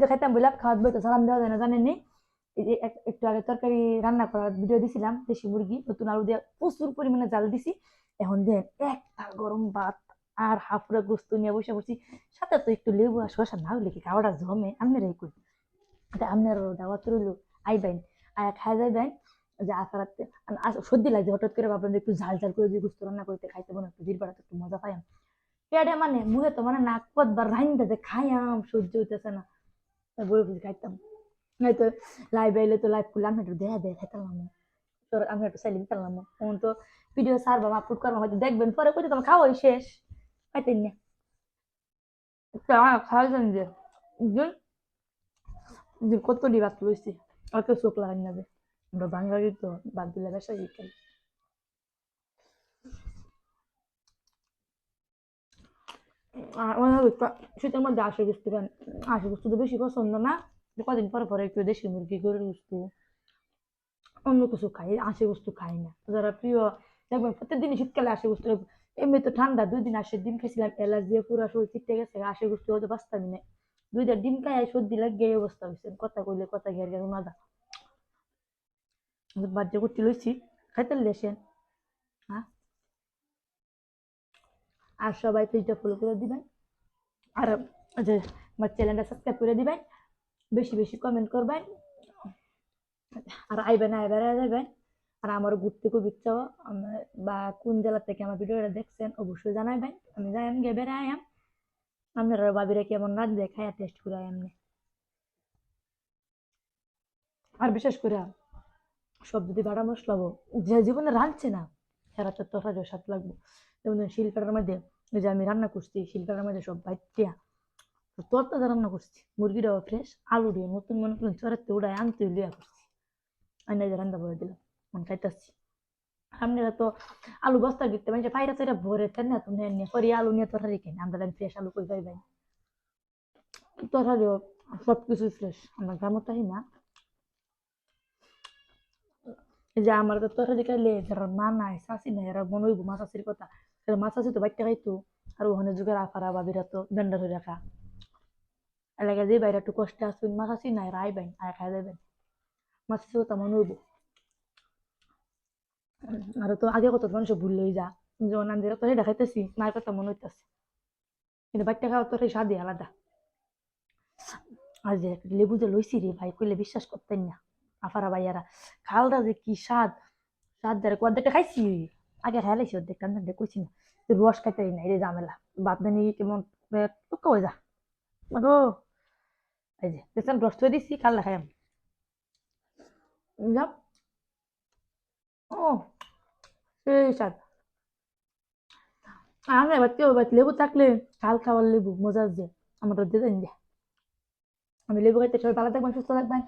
যে খাইতাম বললাম খাওয়াত বই তো সালাম দেওয়া যায় না জানেননি এই যে এক- একটু আগে তরকারি রান্না করার ভিডিও দিছিলাম, দেশি মুরগি, নতুন আলু দিয়ে প্রচুর পরিমাণে জাল দিছি। এখন দেন একটা গরম ভাত আর হাফুরা গোস্ত নিয়ে বসে পড়ছি। সাথে তো একটু লেবু আর শসা, না হলে কি খাওয়াটা জমে? আপনারাই কই? তা আপনারও দাওয়াত রইল আইবেন আয়া খাই যাইবেন যে আসারাতে সর্দি লাগছে, হঠাৎ করে ভাবলাম একটু ঝাল ঝাল করে দিয়ে গোস্ত রান্না করতে খাইতে মনে একটু বীরপাড়াতে একটু মজা পাইম পেটে মানে মুখে তো মানে নাক পথ বার রাইন্দা যে খাইয়াম, সহ্য হইতেছে না। বই বুঝি লাইভ আইলে তো লাইভ করলাম একটু দেখা তোর আমি একটু তো ভিডিও সারবা আপলোড করলাম হয়তো দেখবেন পরে কইতে তোমার খাওয়াই শেষ খাইতেন না তো আমার যে কত বাদ লইছি আর কেউ চোখ লাগাই না যে তো বাদ দিলে শীতের মধ্যে আশি গুস্তি পান আশি গুস্তি তো বেশি পছন্দ না। কদিন পরে পরে একটু দেশি মুরগি, গরুর গুস্তু অন্য কিছু খাই আশি গুস্তু খাই না। যারা প্রিয়, দেখবেন প্রত্যেকদিনই শীতকালে আশি গুস্তু এমনি তো ঠান্ডা, দুই দিন আশি ডিম খেয়েছিলাম দিয়ে পুরো শরীর চিটে গেছে আশি গুস্তু হতে পারতামই না। দুইটা ডিম খাই সর্দি লাগে এই অবস্থা হয়েছে কথা কইলে কথা ঘের ঘের মাদা বাজ্য করতে লইছি খাইতে লেসেন হ্যাঁ? আর সবাই পেজটা ফলো করে দিবেন। আর যে আমার চ্যানেলটা সাবস্ক্রাইব করে দিবেন বেশি বেশি কমেন্ট করবেন আর আইবেন আইবার যাবেন আর আমার ঘুরতে খুব ইচ্ছা বা কোন জেলা থেকে আমার ভিডিওটা দেখছেন অবশ্যই জানাবেন। আমি যাই আমি গিয়ে বেড়ে আয়াম আপনারা ভাবিরা কেমন রাত দেখায় টেস্ট করে এমনি আর বিশেষ করে সব যদি বাটা মশলা হব, যে জীবনে রাঁধছে না সেরা তো তরকারি স্বাদ লাগবে। যেমন শিলপাটার মধ্যে যে আমি রান্না করছি শিলপাটার মধ্যে সব বাইটিয়া তরতাজা রান্না করছি মুরগিটাও ফ্রেশ আলু দিয়ে নতুন মনে করুন চড়াতে উড়ায় আনতে লিয়া করছি আইনা যে রান্না করে দিলাম মন খাইতেছি আপনারা তো আলু বস্তা দিতে মানে পাইরা চাইরা ভরে তেন না তুমি নিয়ে পরে আলু নিয়ে তরকারি কেন আমরা ফ্রেশ আলু কই পাইবেন তরকারিও সব কিছু ফ্রেশ আমরা গ্রামত তাই না যে আমার তো তরকারি খাইলে যারা মা নাই শাশি নাই এরা মনে হইব মা শাশির কথা তাহলে মা শাশি তো বাইরটা খাইতো। আর ওখানে যুগের আফারা বাবিরা তো বেন্ডার হয়ে রাখা। এলাকা যে বাইরে একটু কষ্ট আসবেন মা শাশি নাই রাই বাইন আয় খাই দেবেন মা শাশি কথা মনে হইব। আর তো আগে কত মানুষ ভুল লই যা যখন যেটা তোরে দেখাইতেছি, মায়ের কথা মনে হইতেছে। কিন্তু বাচ্চা খাওয়া তোর স্বাদই আলাদা। আর যে লেবু যে লইছি রে ভাই, কইলে বিশ্বাস করতেন না। আফারা ভাইয়ারা খালটা যে কি স্বাদ। স্বাদ দেয় অর্ধেকটা খাইছি? আগে খাই লাইছি অর্ধেকটা আমি কইছি না রস খাইতে না রে ঝামেলা বাদ দানি কেমন টুকা হয়ে যা গো এই যে দেখছেন রস থয়ে দিছি কাল খাই আমি যাও ও সেই স্বাদ আমি এবার কেউ এবার লেবু থাকলে কাল খাওয়ার লেবু মজার যে আমার দিয়ে দেন যে আমি লেবু খাইতে সবাই ভালো থাকবেন সুস্থ থাকবেন